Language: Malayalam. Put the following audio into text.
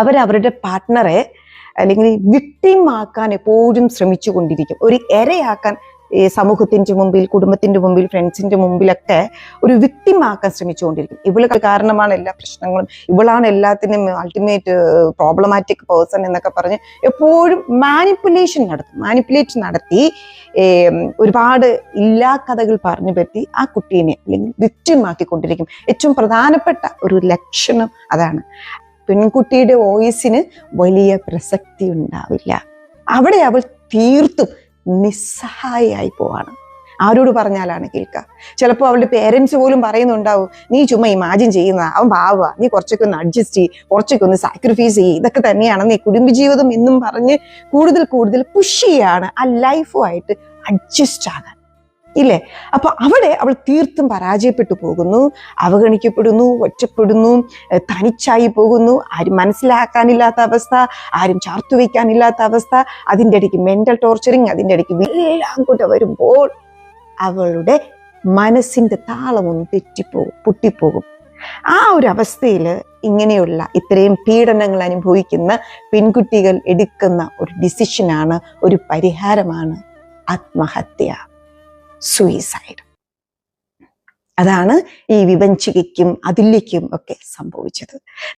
അവരവരുടെ പാർട്ട്ണറെ അല്ലെങ്കിൽ വിക്ടിം ആക്കാൻ എപ്പോഴും ശ്രമിച്ചു കൊണ്ടിരിക്കും. ഒരു ഇരയാക്കാൻ ഈ സമൂഹത്തിന്റെ മുമ്പിൽ കുടുംബത്തിന്റെ മുമ്പിൽ ഫ്രണ്ട്സിന്റെ മുമ്പിലൊക്കെ ഒരു വിക്ടിം ആക്കാൻ ശ്രമിച്ചുകൊണ്ടിരിക്കും ഇവൾ കാരണമാണ് എല്ലാ പ്രശ്നങ്ങളും. ഇവളാണ് എല്ലാത്തിനും അൾട്ടിമേറ്റ് പ്രോബ്ലമാറ്റിക് പേഴ്സൺ എന്നൊക്കെ പറഞ്ഞ് എപ്പോഴും മാനിപ്പുലേഷൻ നടത്തും. മാനിപ്പുലേറ്റ് നടത്തി ഒരുപാട് ഇല്ലാ കഥകൾ പറഞ്ഞു പറ്റി ആ കുട്ടീനെ അല്ലെങ്കിൽ victim ആക്കിക്കൊണ്ടിരിക്കും. ഏറ്റവും പ്രധാനപ്പെട്ട ഒരു ലക്ഷണം അതാണ്. പെൺകുട്ടിയുടെ വോയിസിന് വലിയ പ്രസക്തി ഉണ്ടാവില്ല. അവിടെ അവൾ തീർത്തും നിസ്സഹായായി പോവാണ്. ആരോട് പറഞ്ഞാലാണ് കേൾക്കുക. ചിലപ്പോൾ അവളുടെ പേരൻസ് പോലും പറയുന്നുണ്ടാവും നീ ചുമ്മാ ഇമാജിൻ ചെയ്യുന്ന അവൻ പാവുക നീ കുറച്ചൊക്കെ ഒന്ന് അഡ്ജസ്റ്റ് ചെയ്യ്. കുറച്ചൊക്കെ ഒന്ന് സാക്രിഫൈസ് ചെയ്യ്. ഇതൊക്കെ തന്നെയാണ് നീ കുടുംബജീവിതം എന്നും പറഞ്ഞ് കൂടുതൽ കൂടുതൽ പുഷ് ചെയ്യാണ്. ആ ലൈഫുമായിട്ട് അഡ്ജസ്റ്റ് ആകാൻ ഇല്ലേ? അപ്പൊ അവിടെ അവൾ തീർത്തും പരാജയപ്പെട്ടു പോകുന്നു അവഗണിക്കപ്പെടുന്നു ഒറ്റപ്പെടുന്നു തനിച്ചായി പോകുന്നു. ആരും മനസ്സിലാക്കാനില്ലാത്ത അവസ്ഥ ആരും ചാർത്തു വയ്ക്കാനില്ലാത്ത അവസ്ഥ. അതിന്റെ ഇടയ്ക്ക് മെന്റൽ ടോർച്ചറിങ് അതിന്റെ ഇടയ്ക്ക് എല്ലാം കൂടെ വരുമ്പോൾ അവളുടെ മനസ്സിന്റെ താളമൊന്ന് തെറ്റിപ്പോകും പൊട്ടിപ്പോകും. ആ ഒരു അവസ്ഥയിൽ ഇങ്ങനെയുള്ള ഇത്രയും പീഡനങ്ങൾ അനുഭവിക്കുന്ന പെൺകുട്ടികൾ എടുക്കുന്ന ഒരു ഡിസിഷനാണ് ഒരു പരിഹാരമാണ് ആത്മഹത്യ. സൂയിസൈഡ് അതാണ് ഈ വിവഞ്ചികയ്ക്കും അതില്യയ്ക്കും ഒക്കെ സംഭവിച്ചത്.